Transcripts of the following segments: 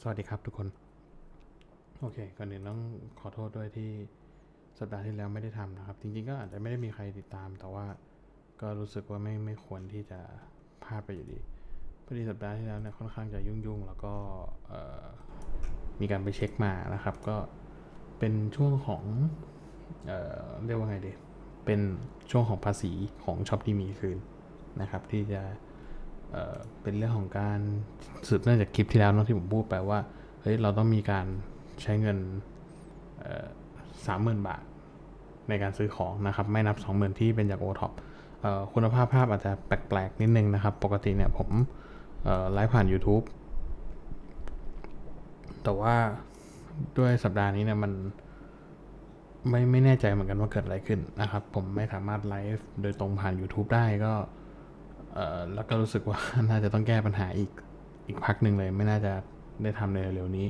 สวัสดีครับทุกคน โอเคก่อนอื่นต้องขอโทษด้วยที่สัปดาห์ที่แล้วไม่ได้ทำนะครับ จริงๆก็อาจจะไม่ได้มีใครติดตาม แต่ว่าก็รู้สึกว่าไม่ไม่ควรที่จะพลาดไปอยู่ดีพอดีสัปดาห์ที่แล้วเนี่ยค่อนข้างจะยุ่งๆ แล้วก็มีการไปเช็คมานะครับ ก็เป็นช่วงของเออเรียกว่าไงดีเป็นช่วงของภาษีของช็อปที่มีคืนนะครับ ที่จะ เป็นเรื่องของการสืบเนื่องจากคลิปที่แล้วเนะที่ผมพูดไปว่าเฮ้ยเราต้องมีการใช้เงินสามหมื่นบาทในการซื้อของนะครับ ไม่นับ 20,000 ที่เป็นจากโอท็อปคุณภาพภาพอาจจะแปลกๆ นิดนึงนะครับ ปกติเนี่ยผมไลฟ์ผ่าน YouTube แต่ว่าด้วยสัปดาห์นี้เนี่ยมันไม่ไม่แน่ใจเหมือนกันว่าเกิดอะไรขึ้นนะครับ ผมไม่สามารถไลฟ์โดยตรงผ่าน YouTube ได้ก็ แล้วก็รู้สึกว่าน่าจะต้องแก้ปัญหาอีกอีกพักหนึ่งเลย ไม่น่าจะได้ทำในเร็วๆนี้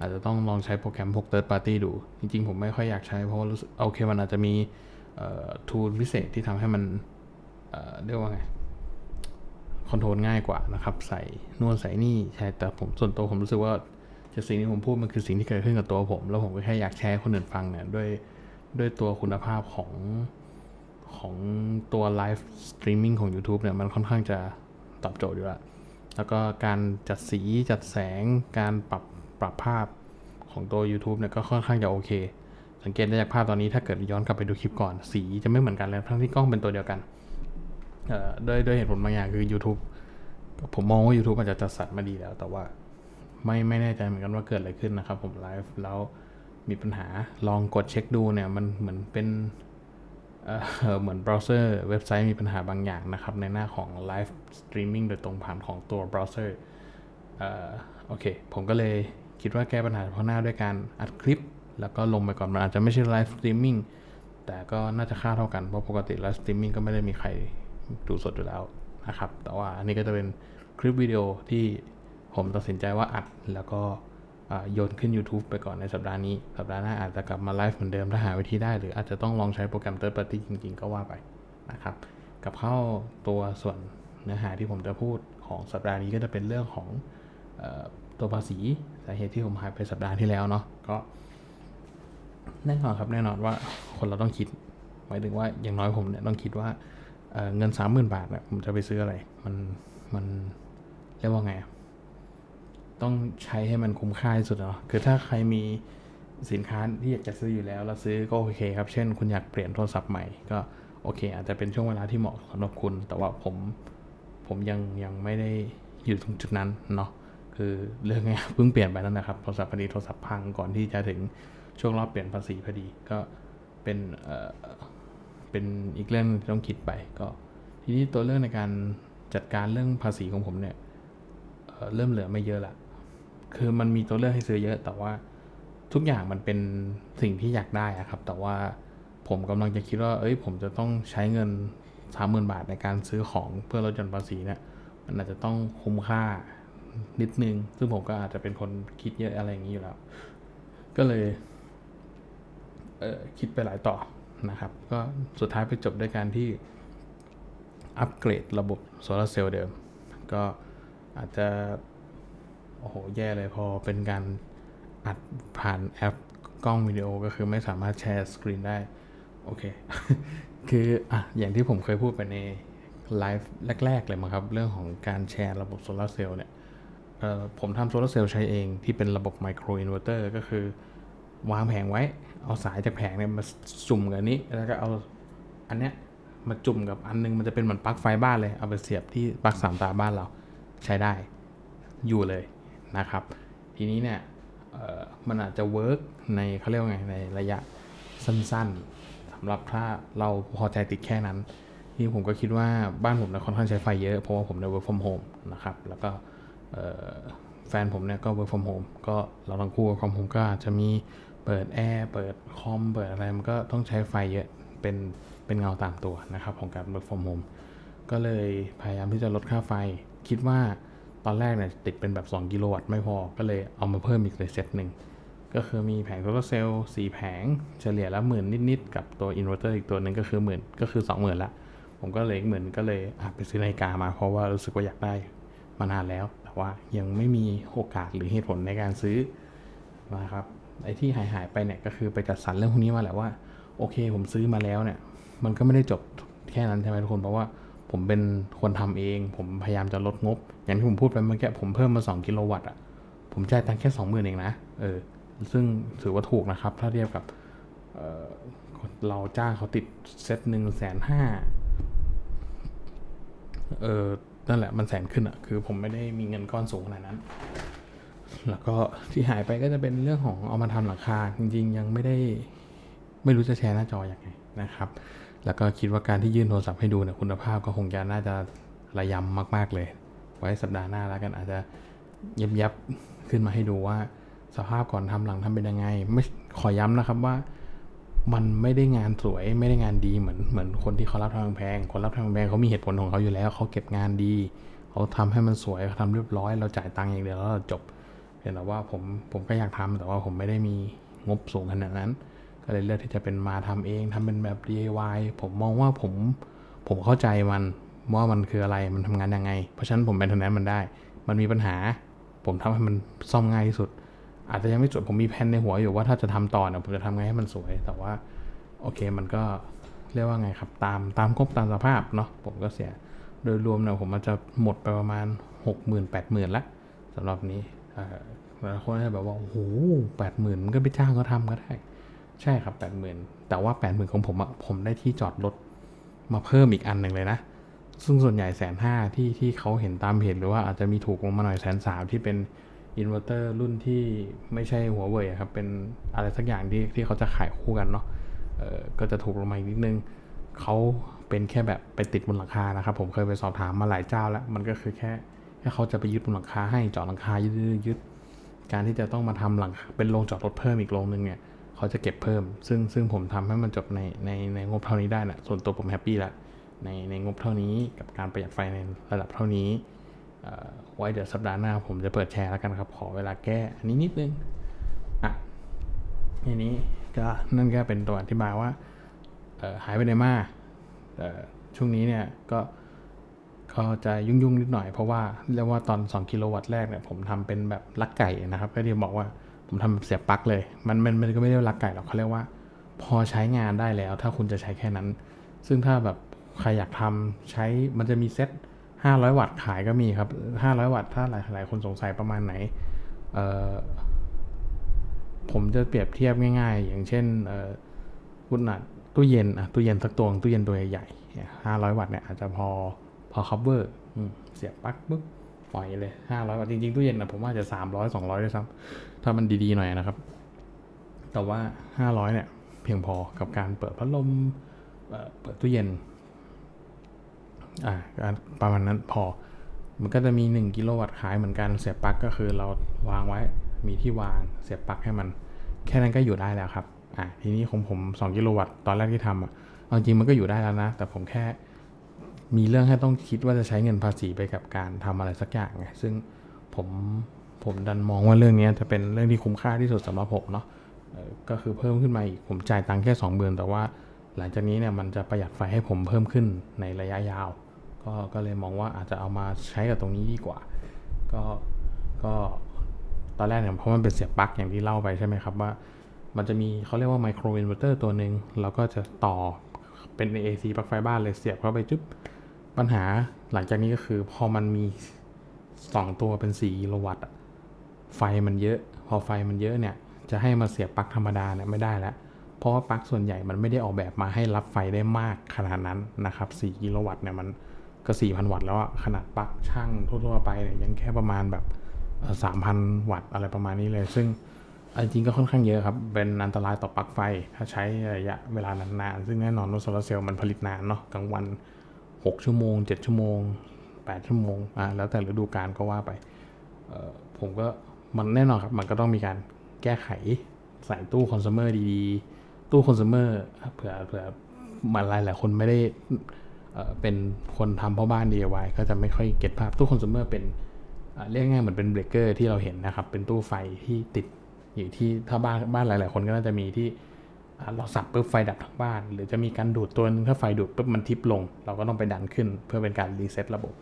อาจจะต้องลองใช้โปรแกรมพวก third party ดู จริงๆ ผมไม่ค่อยอยากใช้เพราะรู้สึกโอเคมันอาจจะมีทูลพิเศษที่ทำให้มันเรียกว่าไงคอนโทรลง่ายกว่านะครับ ใส่นวดใส่นี่ใช่แต่ผมส่วนตัวผมรู้สึกว่าจากสิ่งที่ผมพูดมันคือสิ่งที่เกิดขึ้นกับตัวผม แล้วผมก็แค่อยากแชร์คนอื่นฟังเนี่ยด้วยด้วยตัวคุณภาพของ ของตัวไลฟ์สตรีมมิ่งของ YouTube เนี่ยมันค่อนข้างจะตอบโจทย์อยู่แล้ว แล้วก็การจัดสีจัดแสงการปรับปรับภาพของตัว YouTube เนี่ยก็ค่อนข้างจะโอเค สังเกตได้จากภาพตอนนี้ถ้าเกิดย้อนกลับไปดูคลิปก่อน สีจะไม่เหมือนกันเลยทั้งที่กล้องเป็นตัวเดียวกันเอ่อด้วยด้วยเหตุผลบางอย่างคือ YouTube ผมมองว่า YouTube อาจจะจัดสรรมาดีแล้ว แต่ว่าไม่ไม่แน่ใจเหมือนกันว่าเกิดอะไรขึ้นนะครับ ผมไลฟ์แล้วมีปัญหาลองกดเช็คดูเนี่ยมันเหมือนเป็น เหมือนเบราว์เซอร์เว็บไซต์มีปัญหาบางอย่างนะครับ ในหน้าของ Live Streaming โดยตรงผ่านของตัวเบราว์เซอร์โอเค ผมก็เลยคิดว่าแก้ปัญหาเฉพาะหน้าด้วยการอัดคลิป แล้วก็ลงไปก่อน มันอาจจะไม่ใช่ Live Streaming แต่ก็น่าจะค่าเท่ากัน เพราะปกติ Live Streaming ก็ไม่ได้มีใครดูสดอยู่แล้วนะครับ แต่ว่าอันนี้ก็จะเป็นคลิปวิดีโอที่ผมตัดสินใจว่าอัดแล้วก็ โยนขึ้น YouTube ไปก่อนในสัปดาห์นี้ สัปดาห์หน้าอาจจะกลับมาไลฟ์เหมือนเดิมถ้าหาวิธีได้ หรืออาจจะต้องลองใช้โปรแกรม Third Party จริง ๆ ก็ว่าไปนะครับกับเข้าตัวส่วนเนื้อหาที่ผมจะพูดของสัปดาห์นี้ก็จะเป็นเรื่องของออตัวภาษีสาเหตุที่ผมหายไปสัปดาห์ที่แล้วเนาะก็แน่นอนครับแน่นอนว่าคนเราต้องคิดหมายถึงว่าอย่างน้อยผมเนี่ยต้องคิดว่าเเงินสามหมื่นบาทเนี่ยผมจะไปซื้ออะไร มันมันเรียกว่าไง ต้องใช้ให้มันคุ้มค่าที่สุดเนาะคือถ้าใครมีสินค้าที่อยากจะซื้ออยู่แล้วแล้วซื้อก็โอเคครับ เช่น คุณอยากเปลี่ยนโทรศัพท์ใหม่ก็โอเค อาจจะเป็นช่วงเวลาที่เหมาะสำหรับคุณ แต่ว่าผมผมยังยังไม่ได้อยู่ตรงจุดนั้นเนาะคือเรื่องเนี้ยเพิ่งเปลี่ยนไปนั่นนะครับโทรศัพท์พอดีโทรศัพท์พังก่อนที่จะถึงช่วงรอบเปลี่ยนภาษีพอดีก็เป็นเอ่อเป็นอีกเรื่องที่ต้องคิดไปก็ ทีนี้ตัวเรื่องในการจัดการเรื่องภาษีของผมเนี่ยเเริ่มเหลือไม่เยอะละ คือมันมีตัวเลือกให้ซื้อเยอะ แต่ว่าทุกอย่างมันเป็นสิ่งที่อยากได้อะครับ แต่ว่าผมกำลังจะคิดว่า เอ้ย ผมจะต้องใช้เงินสามหมื่นบาทในการซื้อของเพื่อลดหย่อนภาษีเนี่ย มันอาจจะต้องคุ้มค่านิดนึง ซึ่งผมก็อาจจะเป็นคนคิดเยอะอะไรอย่างนี้อยู่แล้ว ก็เลย เออคิดไปหลายต่อนะครับ ก็สุดท้ายไปจบด้วยการที่อัปเกรดระบบโซลาเซลล์เดิม ก็อาจจะ โอ้โห แย่เลยพอเป็นการอัดผ่านแอปกล้องวิดีโอก็คือไม่สามารถแชร์สกรีนได้ โอเค คืออะอย่างที่ผมเคยพูดไปในไลฟ์แรก ๆ เลยมั้งครับ เรื่องของการแชร์ระบบโซลาร์เซลล์เนี่ยผมทำโซลาร์เซลล์ใช้เองที่เป็นระบบไมโครอินเวอร์เตอร์ก็คือ วางแผงไว้ เอาสายจากแผงเนี่ยมาจุ่มกับนนี้ แล้วก็เอาอันเนี้ยมาจุ่มกับอันนึงมันจะเป็นเหมือนปลั๊กไฟบ้านเลย เอาไปเสียบที่ปลั๊กสามตาบ้านเราใช้ได้อยู่เลย นะครับ ทีนี้เนี่ยมันอาจจะเวิร์กในเขาเรียกว่าไงในระยะสั้นๆสำหรับถ้าเราพอใจติดแค่นั้น ที่ผมก็คิดว่าบ้านผมเนี่ยค่อนข้างใช้ไฟเยอะ เพราะว่าผมเนี่ย work from home นะครับ แล้วก็แฟนผมเนี่ยก็ work from home ก็เราทั้งคู่ work from home ก็อาจจะมีเปิดแอร์เปิดคอมเปิดอะไรมันก็ต้องใช้ไฟเยอะเป็นเป็นเงาตามตัวนะครับของการ work from home ก็เลยพยายามที่จะลดค่าไฟคิดว่า ตอนแรกเนี่ยติดเป็นแบบ 2 กิโลวัตต์ไม่พอ ก็เลยเอามาเพิ่มอีกเลยเซตหนึ่ง ก็คือมีแผงโซลาร์เซลล์สี่แผง เฉลี่ยละหมื่นนิด ๆ กับตัวอินเวอร์เตอร์อีกตัวหนึ่งก็คือหมื่นก็คือสองหมื่นละ ผมก็เลยอีกหมื่นก็เลยอะไปซื้อนาฬิกามาเพราะว่ารู้สึกว่าอยากได้มานานแล้ว แต่ว่ายังไม่มีโอกาสหรือเหตุผลในการซื้อนะครับ ไอ้ที่หายหายๆไปเนี่ยก็คือไปจัดสรรเรื่องพวกนี้มาแหละว่าโอเค ผมซื้อมาแล้วเนี่ย มันก็ไม่ได้จบแค่นั้นใช่ไหมทุกคนเพราะว่าผมเป็นคนทำเอง ผมพยายามจะลดงบ อย่างที่ผมพูดไปเมื่อกี้ผมเพิ่มมา2กิโลวัตต์อะผมจ่ายตังค์แค่สองหมื่นเองนะเออซึ่งถือว่าถูกนะครับ ถ้าเทียบกับเเราจ้างเขาติดเซตหนึ่งแสนห้าเออนั่นแหละมันแสนขึ้นอะคือผมไม่ได้มีเงินก้อนสูงขนาดนั้น แล้วก็ที่หายไปก็จะเป็นเรื่องของเอามาทำหลังคา จริงๆ ยังไม่ได้ไม่รู้จะแชร์หน้าจออยังไงนะครับ แล้วก็คิดว่าการที่ยื่นโทรศัพท์ให้ดูเนี่ยคุณภาพก็คงจะน่าจะระยำมาก ๆเลย ไว้สัปดาห์หน้าแล้วกันอาจจะเย็บยับๆขึ้นมาให้ดูว่าสภาพก่อนทำหลังทำเป็นยังไง ไม่ขอย้ำนะครับว่ามันไม่ได้งานสวยไม่ได้งานดีเหมือนเหมือนคนที่เขารับทำแพง คนรับทำแพงเขามีเหตุผลของเขาอยู่แล้วเขาเก็บงานดีเขาทำให้มันสวยเขาทำเรียบร้อย เราจ่ายตังค์อย่างเดียวแล้วเราจบเห็นแต่ว่าผมผมก็อยากทำแต่ว่าผมไม่ได้มีงบสูงขนาดนั้น ก็เลยเลือกที่จะเป็นมาทำเองทำเป็นแบบ DIY ผมมองว่าผมผมเข้าใจมัน ว่ามันคืออะไรมันทำงานยังไง เพราะฉะนั้นผมเป็นทนนั้นมันได้ มันมีปัญหา ผมทำให้มันซ่อมง่ายที่สุด อาจจะยังไม่จบผมมีแผนในหัวอยู่ว่าถ้าจะทำต่อเนี่ยผมจะทำไงให้มันสวย แต่ว่าโอเคมันก็เรียกว่าไงครับ ตามตามกบตามสภาพเนาะผมก็เสียโดยรวมเนี่ยผมมันจะหมดไปประมาณหกหมื่นแปดหมื่นละสำหรับนี้หลายคนจะแบบว่าโอ้โหแปดหมื่นมันก็ไปจ้างเขาทำก็ได้ ใช่ครับแปดหมื่นแต่ว่าแปดหมื่นของผมอะผมได้ที่จอดรถมาเพิ่มอีกอันหนึ่งเลยนะ ซึ่งส่วนใหญ่แสนห้าที่ที่เขาเห็นตามเพจหรือว่าอาจจะมีถูกลงมาหน่อยแสนสามที่เป็นอินเวอร์เตอร์รุ่นที่ไม่ใช่หัวเว่ยครับ เป็นอะไรสักอย่างที่ที่เขาจะขายคู่กันเนาะก็จะถูกลงมาอีกนิดนึงเขาเป็นแค่แบบไปติดบนหลังคานะครับ ผมเคยไปสอบถามมาหลายเจ้าแล้ว มันก็คือแค่แค่เขาจะไปยึดบนหลังคาให้จาะหลังคายึดยึดยึดการที่จะต้องมาทำหลังเป็นโรงจอดรถเพิ่มอีกโรงนึงเนี่ยเขาจะเก็บเพิ่ม ซึ่งซึ่งผมทำให้มันจบในในในงบเท่านี้ได้นะส่วนตัวผมแฮปปี้ละ ในในงบเท่านี้กับการประหยัดไฟในระดับเท่านี้ไว้เดี๋ยวสัปดาห์หน้าผมจะเปิดแชร์แล้วกันครับ ขอเวลาแก้อันนี้นิดนึงอะทีนี้ก็นั่นก็เป็นตัวอธิบายว่าหายไปไหนมาเอ่อช่วงนี้เนี่ยก็ก็จะยุ่งๆนิดหน่อยเพราะว่าเรียกว่าตอน 2 กิโลวัตต์แรกเนี่ยผมทำเป็นแบบลักไก่นะครับ ก็ที่บอกว่าผมทำเสียบปลั๊กเลย มันมันมันก็ไม่ได้ลักไก่หรอกเขาเรียกว่า พอใช้งานได้แล้ว ถ้าคุณจะใช้แค่นั้น ซึ่งถ้าแบบ ใครอยากทำใช้มันจะมีเซ็ต500 วัตต์ขายก็มีครับ 500 วัตต์ถ้าหลายหลายคนสงสัยประมาณไหนเอ่อผมจะเปรียบเทียบง่าย ๆ อย่างเช่นเอ่อคุณนัดตู้เย็นอะตู้เย็นสักตัวงตู้เย็นตัวใหญ่ๆห้าร้อยวัตต์เนี่ยอาจจะพอพอ cover อเสียบปลั๊กปุ๊บปล่อยเลยห้าร้อยวัตต์จริง ๆ ตู้เย็นนะผมว่าจะสามร้อยสองร้อยด้วยซ้ำถ้ามันดีๆหน่อยนะครับ แต่ว่าห้าร้อยเนี่ย เพียงพอกับการเปิดพัดลมเปิดตู้เย็น อ่าประมาณนั้นพอ มันก็จะมี 1 กิโลวัตต์ขายเหมือนกันเสียบปลั๊กก็คือเราวางไว้มีที่วางเสียบปลั๊กให้มัน แค่นั้นก็อยู่ได้แล้วครับอะทีนี้ของผม 2 กิโลวัตต์ตอนแรกที่ทำอะเอาจริงมันก็อยู่ได้แล้วนะ แต่ผมแค่มีเรื่องให้ต้องคิดว่าจะใช้เงินภาษีไปกับการทำอะไรสักอย่างไงซึ่งผมผมดันมองว่าเรื่องนี้จะเป็นเรื่องที่คุ้มค่าที่สุดสำหรับผมเนาะก็คือเพิ่มขึ้นมาอีกผมจ่ายตังค์แค่2เดือนแต่ว่า หลังจากนี้เนี่ยมันจะประหยัดไฟให้ผมเพิ่มขึ้นในระยะยาว ก็ก็เลยมองว่าอาจจะเอามาใช้กับตรงนี้ดีกว่า ก็ก็ตอนแรกเนี่ยเพราะมันเป็นเสียบปลั๊กอย่างที่เล่าไปใช่ไหมครับว่า มันจะมีเขาเรียกว่าไมโครอินเวอร์เตอร์ตัวหนึ่งเราก็จะต่อเป็น AC ปลั๊กไฟบ้านเลยเสียบเข้าไปจุ๊บปัญหาหลังจากนี้ก็คือพอมันมี 2 ตัวเป็น4กิโลวัตต์ไฟมันเยอะ พอไฟมันเยอะเนี่ย จะให้มาเสียบปลั๊กธรรมดาเนี่ยไม่ได้แล้ว เพราะว่าปลั๊กส่วนใหญ่มันไม่ได้ออกแบบมาให้รับไฟได้มากขนาดนั้นนะครับ4กิโลวัตต์เนี่ยมันก็4,000 วัตต์แล้วอะขนาดปลั๊กช่างทั่วๆไปเนี่ยยังแค่ประมาณแบบสามพันวัตต์อะไรประมาณนี้เลย ซึ่งจริงๆก็ค่อนข้างเยอะครับ เป็นอันตรายต่อปลั๊กไฟ ถ้าใช้ระยะเวลานานๆ ซึ่งแน่นอนว่าโซลาร์เซลล์มันผลิตนานเนาะกลางวัน 6 ชั่วโมง 7 ชั่วโมง 8 ชั่วโมงอะแล้วแต่ฤดูกาลก็ว่าไปผมก็มันแน่นอนครับ มันก็ต้องมีการแก้ไขใส่ตู้คอน sumer ดีๆ ตู้คอน sumer เผื่อเผื่อมาหลายหลายคนไม่ได้เป็นคนทำพ่อบ้าน DIY ก็จะไม่ค่อยเก็ตภาพตู้คอน sumer เป็นเรียกง่ายเหมือนเป็นเบรกเกอร์ที่เราเห็นนะครับ เป็นตู้ไฟที่ติดอยู่ที่ถ้าบ้านบ้านหลาย ๆ คนก็น่าจะมีที่เราสับปุ๊บไฟดับทั้งบ้าน หรือจะมีการดูดตัวนึงถ้าไฟดูดปุ๊บมันทิปลง เราก็ต้องไปดันขึ้น เพื่อเป็นการรีเซ็ตระบบ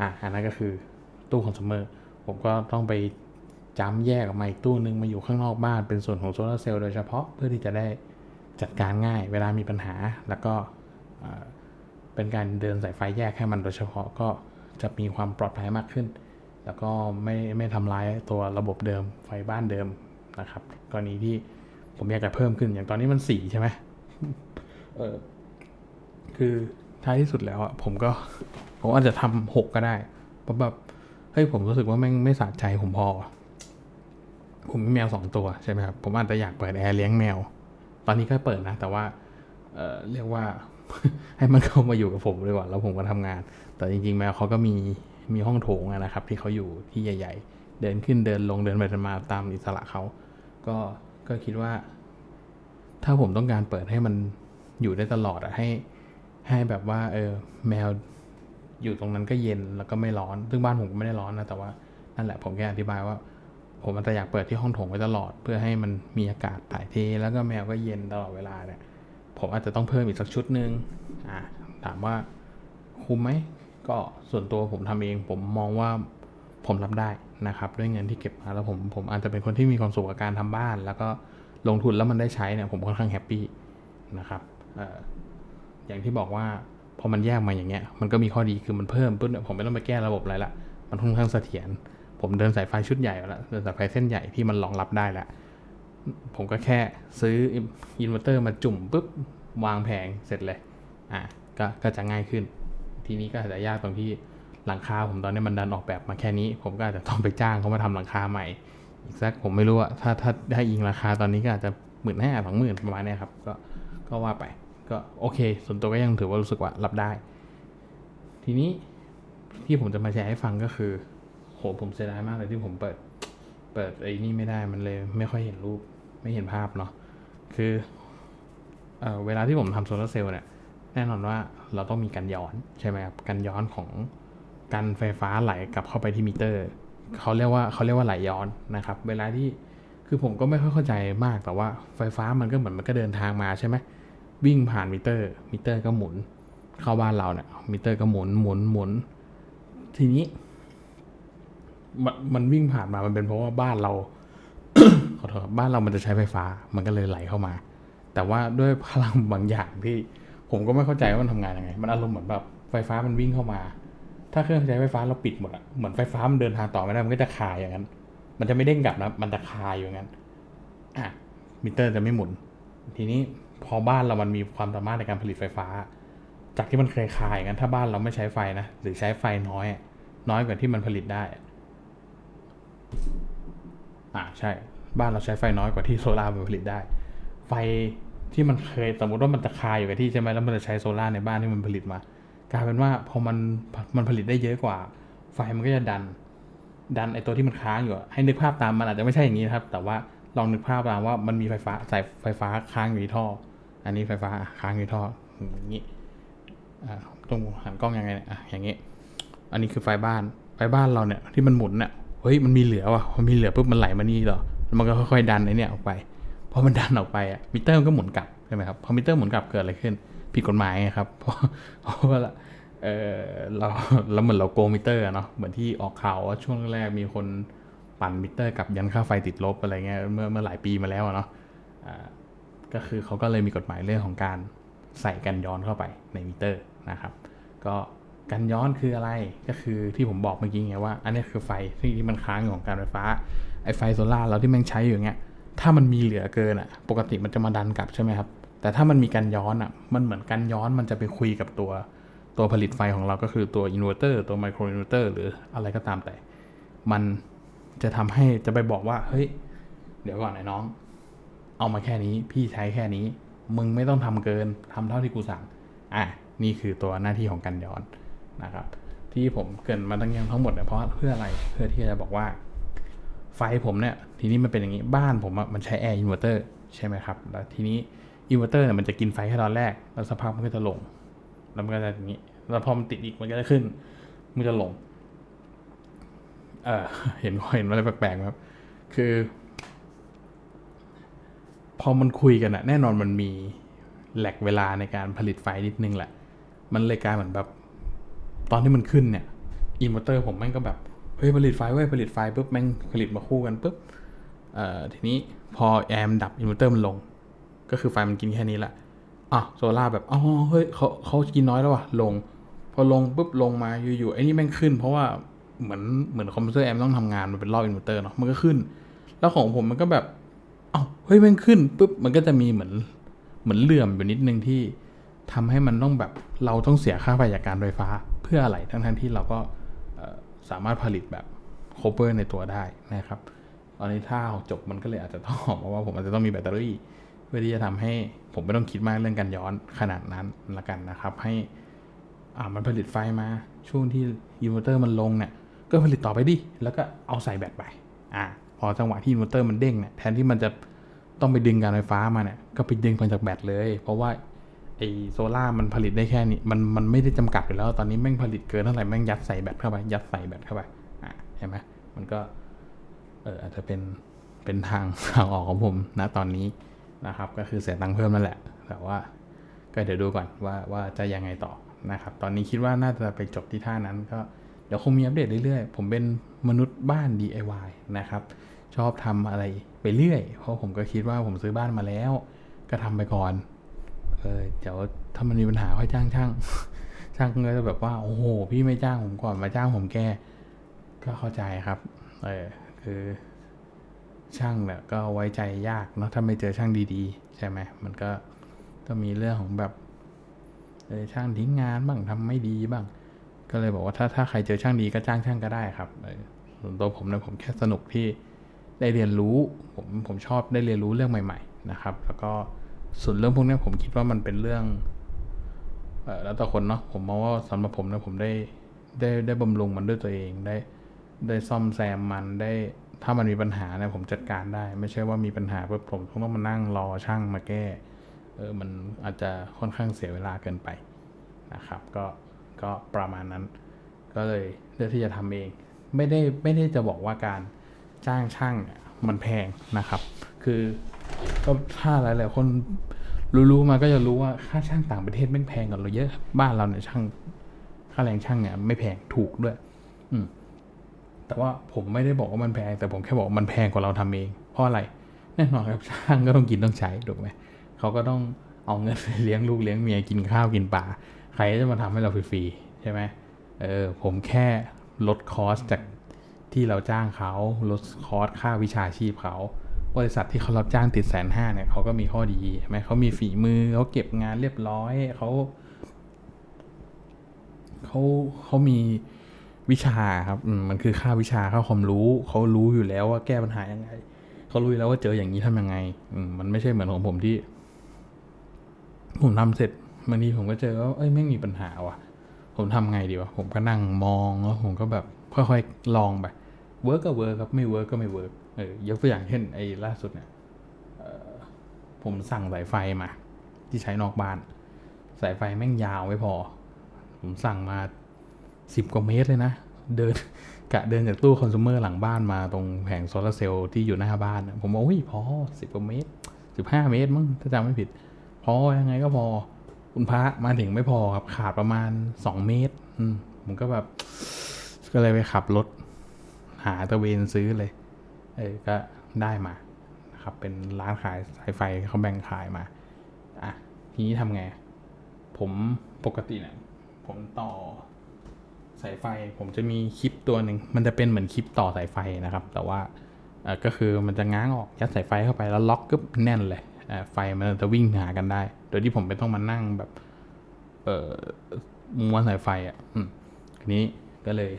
อะอันนั้นก็คือตู้คอน sumer ผผมก็ต้องไปจ้ำแยกออกมาอีกตู้นึงมาอยู่ข้างนอกบ้านเป็นส่วนของโซลาร์เซลล์โดยเฉพาะเพื่อที่จะได้ จัดการง่าย เวลามีปัญหาแล้วก็เอ่อเป็นการเดินสายไฟแยกให้มันโดยเฉพาะก็จะมีความปลอดภัยมากขึ้น แล้วก็ไม่ไม่ทำร้ายตัวระบบเดิมไฟบ้านเดิมนะครับ กรณีที่ผมอยากจะเพิ่มขึ้นอย่างตอนนี้มันสี่ใช่ไหมเออคือท้ายที่สุดแล้วอะผมก็ผมอาจจะทำหกก็ได้เพราะแบบเฮ้ยผมรู้สึกว่าแม่งไม่สะใจผมพอ ผมมีแมวสองตัวใช่ไหมครับ ผมอาจจะอยากเปิดแอร์เลี้ยงแมว ตอนนี้ก็เปิดนะ แต่ว่าเออเรียกว่าให้มันเข้ามาอยู่กับผมดีกว่าแล้วผมก็ทำงาน แต่จริงๆแมวเขาก็มีมีห้องโถงนะครับ ที่เขาอยู่ที่ใหญ่ ๆ เดินขึ้นเดินลงเดินไปเดินมาตามอิสระเขาก็ก็คิดว่า ถ้าผมต้องการเปิดให้มันอยู่ได้ตลอดอะให้ให้แบบว่า เออแมวอยู่ตรงนั้นก็เย็นแล้วก็ไม่ร้อน ซึ่งบ้านผมก็ไม่ได้ร้อนนะแต่ว่านั่นแหละผมแค่อธิบายว่า ผมอาจจะอยากเปิดที่ห้องโถงไว้ตลอด เพื่อให้มันมีอากาศถ่ายเทแล้วก็แมวก็เย็นตลอดเวลาเนี่ยผมอาจจะต้องเพิ่มอีกสักชุดหนึ่งอ่าถามว่าคุ้มไหมก็ส่วนตัวผมทำเองผมมองว่าผมรับได้นะครับ ด้วยเงินที่เก็บมาแล้วผมผมอาจจะเป็นคนที่มีความสุขกับการทำบ้าน แล้วก็ลงทุนแล้วมันได้ใช้เนี่ยผมค่อนข้างแฮปปี้นะครับอออย่างที่บอกว่าพอมันแยกมาอย่างเงี้ยมันก็มีข้อดีคือมันเพิ่มปุ๊บเนี่ยผมไม่ต้องไปแก้ระบบอะไรละมันค่อนข้างเสถียร ผมเดินสายไฟชุดใหญ่แล้วเดินสายไฟเส้นใหญ่ที่มันรองรับได้แล้วผมก็แค่ซื้ออินเวอร์เตอร์มาจุ่มปุ๊บวางแผงเสร็จเลยอะก็ก็จะง่ายขึ้น ทีนี้ก็อาจจะยากตรงที่หลังคาผมตอนนี้มันดันออกแบบมาแค่นี้ ผมก็อาจจะต้องไปจ้างเขามาทำหลังคาใหม่ อีกสักผมไม่รู้อะถ้าถ้าได้ยิงราคาตอนนี้ก็อาจจะหมื่นห้าสองหมื่นประมาณนี้ครับ ก็ก็ว่าไป ก็โอเค ส่วนตัวก็ยังถือว่ารู้สึกว่ารับได้ ทีนี้ที่ผมจะมาแชร์ให้ฟังก็คือ โหผมเสียดายมากเลยที่ผมเปิด เปิดไอ้นี่ไม่ได้มันเลย ไม่ค่อยเห็นรูป ไม่เห็นภาพเนาะคือเออเวลาที่ผมทำโซลาร์เซลล์เนี่ย แน่นอนว่าเราต้องมีการย้อนใช่ไหมครับการย้อนของการไฟฟ้าไหลกลับเข้าไปที่มิเตอร์เขาเรียกว่าเขาเรียกว่าไหลย้อนนะครับ เวลาที่คือผมก็ไม่ค่อยเข้าใจมากแต่ว่าไฟฟ้ามันก็เหมือนมันก็เดินทางมาใช่ไหมวิ่งผ่านมิเตอร์มิเตอร์ก็หมุน เข้าบ้านเราเนี่ยมิเตอร์ก็หมุนหมุนหมุน ทีนี้ มันมันวิ่งผ่านมามันเป็นเพราะว่าบ้านเราขอโทษครับบ้านเรามันจะใช้ไฟฟ้า มันก็เลยไหลเข้ามา แต่ว่าด้วยพลังบางอย่างที่ผมก็ไม่เข้าใจว่ามันทำงานยังไง มันอารมณ์เหมือนแบบไฟฟ้ามันวิ่งเข้ามา ถ้าเครื่องใช้ไฟฟ้าเราปิดหมดอะเหมือนไฟฟ้ามันเดินทางต่อไม่ได้ มันก็จะคายอย่างนั้น มันจะไม่เด้งกลับนะ มันจะคาอยู่อย่างนั้น อะ มิเตอร์จะไม่หมุน ทีนี้พอบ้านเรามันมีความสามารถในการผลิตไฟฟ้า จากที่มันเคยคาอย่างนั้น ถ้าบ้านเราไม่ใช้ไฟนะ หรือใช้ไฟน้อย น้อยกว่าที่มันผลิตได้ อ่าใช่ บ้านเราใช้ไฟน้อยกว่าที่โซลาร์ผลิตได้ ไฟที่มันเคยสมมติว่ามันจะคายอยู่กับที่ใช่ไหมแล้วมันจะใช้โซลาร์ในบ้านที่มันผลิตมากลายเป็นว่าพอมันมันผลิตได้เยอะกว่า ไฟมันก็จะดัน ดันไอตัวที่มันค้างอยู่ให้นึกภาพตามมันอาจจะไม่ใช่อย่างนี้นะครับ แต่ว่าลองนึกภาพตามว่ามันมีไฟฟ้าสายไฟฟ้าค้างอยู่ที่ท่อ อันนี้ไฟฟ้าค้างอยู่ท่ออย่างนี้ต้องหันกล้องยังไงอะอย่างนี้ อันนี้คือไฟบ้านไฟบ้านเราเนี่ยที่มันหมุนเนี่ย ฮ้ยมันมีเหลือว่ะมันมีเหลือปุ๊บมันไหลมานี่เหรอมันก็ค่อยๆดันไอ้เนี่ยออกไปพอมันดันออกไปอะมิเตอร์มันก็หมุนกลับใช่ไหมครับพอมิเตอร์หมุนกลับเกิดอะไรขึ้น ผิดกฎหมายครับเพราะเพราะว่าเออเราเราเหมือนเราโกงมิเตอร์เนาะเหมือนที่ออกข่าวว่าช่วงแรกมีคนปั่นมิเตอร์กลับยันค่าไฟติดลบอะไรเงี้ยเมื่อเมื่อหลายปีมาแล้วเนาะก็คือเขาก็เลยมีกฎหมายเรื่องของการใส่กันย้อนเข้าไปในมิเตอร์นะครับ ก็ กันย้อนคืออะไรก็คือที่ผมบอกเมื่อกี้ไงว่า อันนี้คือไฟที่ที่มันค้างของการไฟฟ้าไอไฟโซล่าเราที่แม่งใช้อยู่เงี้ยถ้ามันมีเหลือเกินอะ ปกติมันจะมาดันกลับใช่ไหมครับ แต่ถ้ามันมีการย้อนอะ มันเหมือนการย้อนมันจะไปคุยกับตัวตัวผลิตไฟของเราก็คือตัวอินเวอร์เตอร์ตัวไมโครอินเวอร์เตอร์หรืออะไรก็ตามแต่ มันจะทำให้จะไปบอกว่าเฮ้ย เดี๋ยวก่อนไอ้น้อง เอามาแค่นี้พี่ใช้แค่นี้ มึงไม่ต้องทำเกินทำเท่าที่กูสั่ง อะนี่คือตัวหน้าที่ของการย้อน นะครับ ที่ผมเกินมาตั้งยังทั้งหมดเนี่ยเพราะเพื่ออะไรเพื่อที่จะบอกว่า ไฟผมเนี่ยทีนี้มันเป็นอย่างนี้บ้านผมมันใช้แอร์อินเวอร์เตอร์ใช่ไหมครับแล้วทีนี้อินเวอร์เตอร์เนี่ยมันจะกินไฟแค่ตอนแรก แล้วสักพักมันก็จะลง แล้วมันก็จะอย่างนี้ แล้วพอมันติดอีกมันก็จะขึ้น มันจะลง เออเห็นเห็นอะไรแปลกๆไหมครับ คือ พอมันคุยกันอะแน่นอนมันมีแหลกเวลาในการผลิตไฟนิดนึงแหละ มันเลยกลายเหมือนแบบ ตอนที่มันขึ้นเนี่ยอินเวอร์เตอร์ผมแม่งก็แบบเฮ้ยผลิตไฟเว้ยผลิตไฟปุ๊บแม่งผลิตมาคู่กันปุ๊บเอ่อทีนี้พอแอร์มดับอินเวอร์เตอร์มันลง ก็คือไฟมันกินแค่นี้แหละอะโซล่าแบบอ๋อเฮ้ยเขาเขากินน้อยแล้วว่ะลง พอลงปุ๊บลงมาอยู่ๆไอ้นี่แม่งขึ้น เพราะว่าเหมือนเหมือนคอมพิวเตอร์แอมต้องทำงานมันเป็นรอบอินเวอร์เตอร์เนาะมันก็ขึ้น แล้วของผมมันก็แบบเอ้าเฮ้ยแม่งขึ้นปุ๊บมันก็จะมีเหมือนเหมือนเหลื่อมอยู่นิดนึงที่ทำให้มันต้องแบบเราต้องเสียค่าไฟจากการไฟฟ้า เพื่ออะไรทั้งๆที่เราก็สามารถผลิตแบบโคเ e อร์ในตัวได้นะครับ ตอนนี้ถ้าจบมันก็เลยอาจจะต้องออกว่าผมอาจจะต้องมีแบตเตอรี่ เพื่อที่จะทำให้ผมไม่ต้องคิดมากเรื่องการย้อนขนาดนั้นละกันนะครับ ให้อ่ามันผลิตไฟมาช่วงที่อินเวอร์เตอร์มันลงเนี่ยก็ผลิตต่อไปดิ แล้วก็เอาใส่แบตไปอ่าพอจังหวะที่อินเวอร์เตอร์มันเด้งเนี่ยแทนที่มันจะต้องไปดึงการไฟฟ้ามาเนี่ยก็ไปดึงมาจากแบตเลย เพราะว่า ไอโซล่ามันผลิตได้แค่นี้ มันมันไม่ได้จำกัดอยู่แล้ว ตอนนี้แม่งผลิตเกินเท่าไหร่แม่งยัดใส่แบตเข้าไปยัดใส่แบตเข้าไปอ่าเห็นไหมมันก็เอออาจจะเป็นเป็นทางทางออกของผมนะตอนนี้นะครับ ก็คือเสียตังค์เพิ่มนั่นแหละ แต่ว่าก็เดี๋ยวดูก่อนว่าว่าจะยังไงต่อนะครับ ตอนนี้คิดว่าน่าจะไปจบที่ท่านั้นก็เดี๋ยวคงมีอัปเดตเรื่อยๆ ผมเป็นมนุษย์บ้าน DIY นะครับ ชอบทำอะไรไปเรื่อย เพราะผมก็คิดว่าผมซื้อบ้านมาแล้ว ก็ทำไปก่อน ออเดี๋ยวถ้ามันมีปัญหาค่อยจ้างช่าง ช่างก็จะแบบว่า โอ้โห พี่ไม่จ้างผมก่อนมาจ้างผมแก้ก็เข้าใจครับ เออคือช่างเนี่ยก็ไว้ใจยากเนาะถ้าไม่เจอช่างดีๆ ใช่ไหมมันก็ต้องมีเรื่องของแบบเออช่างทิ้งงานบ้างทำไม่ดีบ้าง ก็เลยบอกว่าถ้าถ้าใครเจอช่างดีก็จ้างช่างก็ได้ครับส่วนตัวผมเนี่ยผมแค่สนุกที่ได้เรียนรู้ ผมผมชอบได้เรียนรู้เรื่องใหม่ ๆ นะครับ แล้วก็ ส่วนเรื่องพวกนี้ผมคิดว่ามันเป็นเรื่องอแล้วแต่คนเนาะผมมองว่าสำหรับผมเนี่ยผมได้ได้ได้บำรุงมันด้วยตัวเองได้ได้ซ่อมแซมมันได้ถ้ามันมีปัญหาเนี่ยผมจัดการได้ ไม่ใช่ว่ามีปัญหาปุ๊บผมต้องมานั่งรอช่างมาแก้เออมันอาจจะค่อนข้างเสียเวลาเกินไปนะครับ ก็ก็ประมาณนั้น ก็เลยเลือกที่จะทำเอง ไม่ได้ไม่ได้จะบอกว่าการจ้างช่างเนี่ยมันแพงนะครับ คือก็ถ้าหลายๆคน รู้ๆมาก็จะรู้ว่าค่าช่างต่างประเทศแม่งแพงกว่าเราเยอะบ้านเราเนี่ยช่างค่าแรงช่างเนี่ยไม่แพงถูกด้วย อืมแต่ว่าผมไม่ได้บอกว่ามันแพง แต่ผมแค่บอกมันแพงกว่าเราทำเอง เพราะอะไร แน่นอนครับช่างก็ต้องกินต้องใช้ถูกไหมเขาก็ต้องเอาเงินไปเลี้ยงลูกเลี้ยงเมียกินข้าวกินปลาใครจะมาทำให้เราฟรีๆใช่ไหมเออผมแค่ลดคอสจากที่เราจ้างเขาลดคอสค่าวิชาชีพเขา บริษัทที่เขารับจ้างติดแสนห้าเนี่ยเขาก็มีข้อดีใช่ไหมเขามีฝีมือเขาเก็บงานเรียบร้อยเขาเขาเขามีวิชาครับมันคือค่าวิชาค่าความรู้เขารู้อยู่แล้วว่าแก้ปัญหายังไงเขารู้อยู่แล้วว่าเจออย่างนี้ทำยังไงอืมันไม่ใช่เหมือนของผมที่ ผมทำเสร็จบางทีผมก็เจอว่าเอ้ยไม่มีปัญหาว่ะ ผมทำไงดีวะผมก็นั่งมองแล้วผมก็แบบค่อยๆลองไปเวิร์กก็เวิร์กครับไม่เวิร์กก็ไม่เวิร์ก เออยกตัวอย่างเช่นไอ้ล่าสุดเนี่ยผมสั่งสายไฟมา ที่ใช้นอกบ้าน สายไฟแม่งยาวไม่พอ ผมสั่งมาสิบกว่าเมตรเลยนะ เดินกะเดินจากตู้คอน sumer หลังบ้านมาตรงแผงโซลาเซลล์ที่อยู่หน้าบ้าน ผมบอกอุ้ยพอสิบกว่าเมตรสิบห้าเมตรมั้งถ้าจำไม่ผิด พอยังไงก็พอ คุณพระมาถึงไม่พอครับขาดประมาณสองเมตร อืมผมก็แบบ ก็เลยไปขับรถ หาตะเวนซื้อเลย เออก็ได้มานะครับเป็นร้านขายสายไฟเขาแบ่งขายมาอะทีนี้ทำไง ผมปกติเนี่ยผมต่อสายไฟผมจะมีคลิปตัวหนึ่งมันจะเป็นเหมือนคลิปต่อสายไฟนะครับ แต่ว่าเอ่อก็คือมันจะง้างออกยัดสายไฟเข้าไปแล้วล็อกก็แน่นเลยอ่าไฟมันจะวิ่งหากันได้ โดยที่ผมไม่ต้องมานั่งแบบ เอ่อม้วนสายไฟอะอืมทีนี้ก็เลย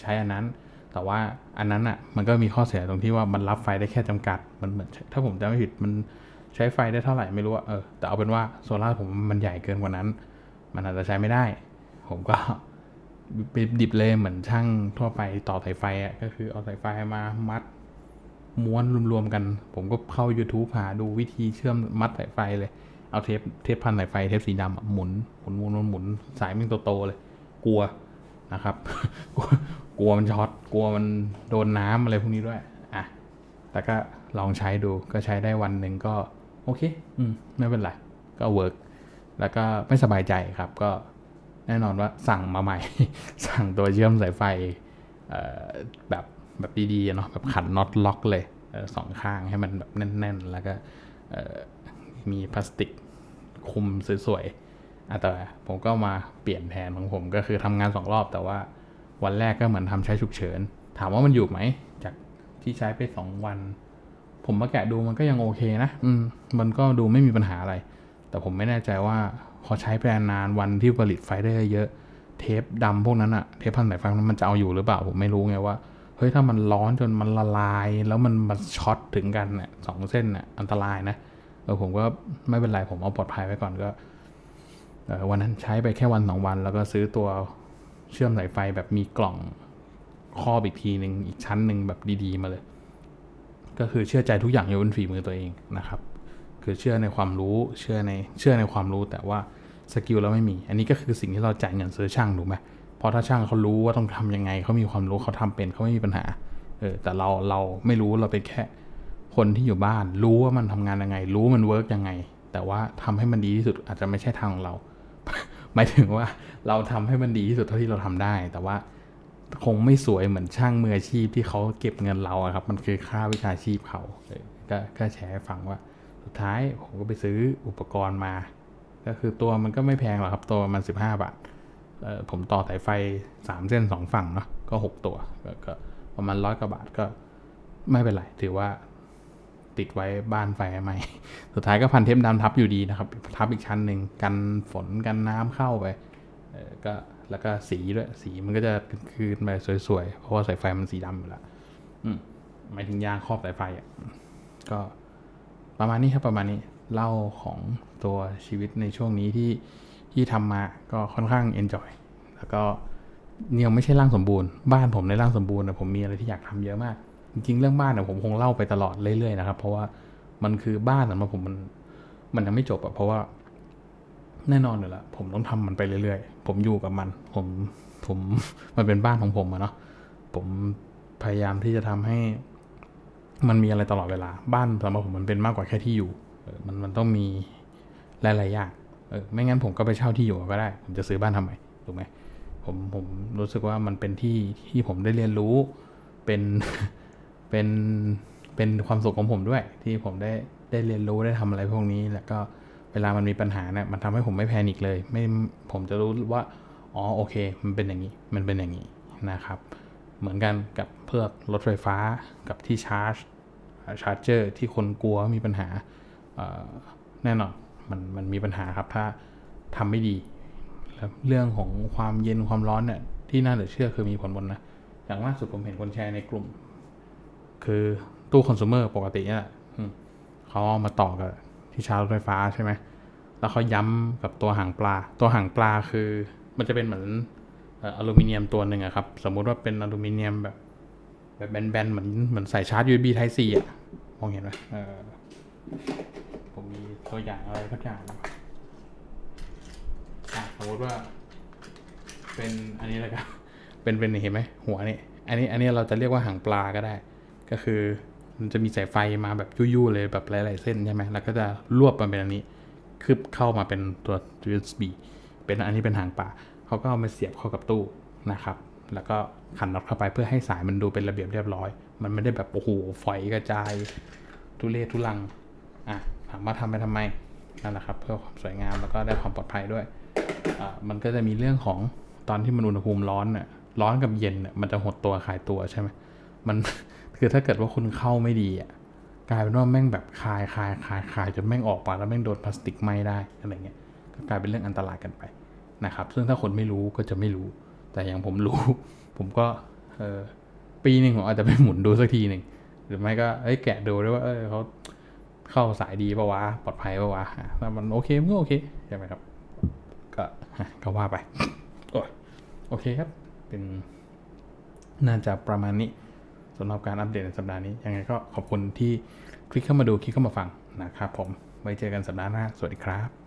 ใช้อันนั้น แต่ว่าอันนั้นอะมันก็มีข้อเสียตรงที่ว่ามันรับไฟได้แค่จำกัด มันเหมือนถ้าผมจำไม่ผิดมันใช้ไฟได้เท่าไหร่ไม่รู้อะเออแต่เอาเป็นว่าโซล่าผมมันใหญ่เกินกว่านั้น มันอาจจะใช้ไม่ได้ ผมก็ดิบเลยเหมือนช่างทั่วไปต่อสายไฟอะก็คือเอาสายไฟมามัดม้วนรวมๆกัน ผมก็เข้า YouTube หาดูวิธีเชื่อมมัดสายไฟเลย เอาเทปเทปพันสายไฟเทปสีดำหมุนหมุนหมุนหมุนหมุนสายมันโตๆเลย กลัว นะครับ กลัวมันช็อตกลัวมันโดนน้ำอะไรพวกนี้ด้วยอะแต่ก็ลองใช้ดูก็ใช้ได้วันหนึ่งก็โอเค อืม ไม่เป็นไร ก็เวิร์กแล้วก็ไม่สบายใจครับ ก็แน่นอนว่าสั่งมาใหม่ สั่งตัวเชื่อมสายไฟแบบแบบดีๆเนาะแบบขันน็อตล็อกเลยเออสองข้างให้มันแบบแน่น ๆ แล้วก็มีพลาสติกคุมสวยๆ แต่ผมก็มาเปลี่ยนแผนของผมก็คือทำงานสองรอบ แต่ว่าวันแรกก็เหมือนทำใช้ฉุกเฉิน ถามว่ามันอยู่ไหม จากที่ใช้ไปสองวัน ผมมาแกะดูมันก็ยังโอเคนะ อืม มันก็ดูไม่มีปัญหาอะไร แต่ผมไม่แน่ใจว่าพอใช้ไปนานวันที่ผลิตไฟได้เยอะ เทปดำพวกนั้นอะเทปพันสายไฟนั้นมันจะเอาอยู่หรือเปล่า ผมไม่รู้ไงว่าเฮ้ยถ้ามันร้อนจนมันละลาย แล้วมันมาช็อตถึงกันเนี่ยสองเส้นเนี่ยอันตรายนะเออผมก็ไม่เป็นไรผมเอาปลอดภัยไว้ก่อนก็ วันนั้นใช้ไปแค่วันสองวัน แล้วก็ซื้อตัวเชื่อมสายไฟแบบมีกล่องครอบอีกทีหนึ่งอีกชั้นหนึ่งแบบดีๆมาเลย ก็คือเชื่อใจทุกอย่างอยู่บนฝีมือตัวเองนะครับ คือเชื่อในความรู้เชื่อในเชื่อในความรู้แต่ว่าสกิลเราไม่มี อันนี้ก็คือสิ่งที่เราจ่ายเงินซื้อช่างถูกไหมเพราะถ้าช่างเขารู้ว่าต้องทำยังไงเขามีความรู้เขาทำเป็นเขาไม่มีปัญหาเออแต่เราเราไม่รู้เราเป็นแค่คนที่อยู่บ้าน รู้ว่ามันทำงานยังไง รู้มันเวิร์กยังไง แต่ว่าทำให้มันดีที่สุดอาจจะไม่ใช่ทางของเรา หมายถึงว่าเราทำให้มันดีที่สุดเท่าที่เราทำได้ แต่ว่าคงไม่สวยเหมือนช่างมืออาชีพที่เขาเก็บเงินเราอะครับ มันคือค่าวิชาชีพเขาเออก็ก็แชร์ฟังว่า สุดท้ายผมก็ไปซื้ออุปกรณ์มา ก็คือตัวมันก็ไม่แพงหรอกครับ ตัวมันสิบห้าบาทผมต่อสายไฟสามเส้นสองฝั่งเนาะก็หกตัวก็ประมาณร้อยกว่าบาทก็ไม่เป็นไร ถือว่า ติดไว้บ้านไฟใหม่สุดท้ายก็พันเทปดำทับอยู่ดีนะครับ ทับอีกชั้นหนึ่งกันฝนกันน้ำเข้าไปก็แล้วก็สีด้วยสีมันก็จะคืนไปสวยๆ เพราะว่าสายไฟมันสีดำอยู่แล้วอืมหมายถึงยางครอบสายไฟอะก็ประมาณนี้ครับประมาณนี้เล่าของตัวชีวิตในช่วงนี้ที่ที่ทำมาก็ค่อนข้างเอนจอยแล้วก็เนี่ยยังไม่ใช่ร่างสมบูรณ์ บ้านผมในร่างสมบูรณ์นะผมมีอะไรที่อยากทำเยอะมาก จริงๆเรื่องบ้านเนี่ยผมคงเล่าไปตลอดเรื่อยๆนะครับ เพราะว่ามันคือบ้านสำหรับผมมันมันยังไม่จบอะเพราะว่า แน่นอนอยู่แล้วผมต้องทำมันไปเรื่อยๆ ผมอยู่กับมัน ผมผมมันเป็นบ้านของผมอะเนาะผมพยายามที่จะทำให้ มันมีอะไรตลอดเวลา บ้านสำหรับผมมันเป็นมากกว่าแค่ที่อยู่มันมันต้องมีหลายๆอย่างเออไม่งั้นผมก็ไปเช่าที่อยู่ก็ได้ ผมจะซื้อบ้านทำไมถูกไหมผมผมรู้สึกว่ามันเป็นที่ที่ผมได้เรียนรู้เป็น เป็นเป็นความสุขของผมด้วย ที่ผมได้ได้เรียนรู้ได้ทำอะไรพวกนี้ แล้วก็เวลามันมีปัญหาเนี่ยมันทำให้ผมไม่แพนิคเลย ไม่ผมจะรู้ว่าอ๋อโอเค มันเป็นอย่างนี้มันเป็นอย่างนี้นะครับ เหมือนกันกับเพื่อรถไฟฟ้ากับที่ชาร์จชาร์จเจอร์ที่คนกลัวมีปัญหาแน่นอนมันมันมีปัญหาครับถ้าทำไม่ดีแล้วเรื่องของความเย็นความร้อนเนี่ยที่น่าเหลือเชื่อคือมีผลบนนะอย่างล่าสุดผมเห็นคนแชร์ในกลุ่ม คือตู้คอน sumer ปกติเนี่ยเขาเอามาต่อกับที่ชาร์จรถไฟฟ้าใช่ไหม แล้วเขาย้ำกับตัวหางปลา ตัวหางปลาคือ มันจะเป็นเหมือนอลูมิเนียมตัวหนึ่งอะครับ สมมุติว่าเป็นอลูมิเนียมแบบแบบแบนๆเหมือนเหมือนใส่ชาร์จ USB Type C อะมองเห็นไหมผมมีตัวอย่างอะไรสักอย่างสมมติว่า เป็นอันนี้แล้วกันเป็นเป็นเห็นไหมหัวนี่อันนี้อันนี้เราจะเรียกว่าหางปลาก็ได้ ก็คือ มันจะมีสายไฟมาแบบยุ่ยๆเลยแบบหลายๆเส้นใช่ไหมแล้วก็จะรวบมาเป็นอันนี้คืบเข้ามาเป็นตัว USB เป็นอันนี้เป็นหางปลาเขาก็เอามาเสียบเข้ากับตู้นะครับ แล้วก็ขันน็อตเข้าไปเพื่อให้สายมันดูเป็นระเบียบเรียบร้อย มันไม่ได้แบบโอ้โหฝอยกระจายทุเรศทุลังอะถามว่าทำไปทำไมนั่นแหละครับ เพื่อความสวยงามแล้วก็ได้ความปลอดภัยด้วยอ่ามันก็จะมีเรื่องของตอนที่มันอุณหภูมิร้อนเนี่ยร้อนกับเย็นเนี่ยมันจะหดตัวคลายตัวใช่ไหมมัน คือถ้าเกิดว่าคุณเข้าไม่ดีอะกลายเป็นว่าแม่งแบบคายคายคายคายจนแม่งออกมาแล้วแม่งโดนพลาสติกไหม้ได้อะไรเงี้ยก็กลายเป็นเรื่องอันตรายกันไปนะครับ ซึ่งถ้าคนไม่รู้ก็จะไม่รู้ แต่อย่างผมรู้ ผมก็เออปีหนึ่งผมอาจจะไปหมุนดูสักทีหนึ่งหรือไม่ก็เอ้ยแกะดูด้วยว่าเออเขาเข้าสายดีปะวะปลอดภัยปะวะถ้ามันโอเคมันก็โอเคใช่ไหมครับ ก็ก็ว่าไปโอ้ยโอเคครับ เป็นน่าจะประมาณนี้ สำหรับการอัปเดตในสัปดาห์นี้ ยังไงก็ขอบคุณที่คลิกเข้ามาดูคลิกเข้ามาฟังนะครับผมไว้เจอกันสัปดาห์หน้า สวัสดีครับ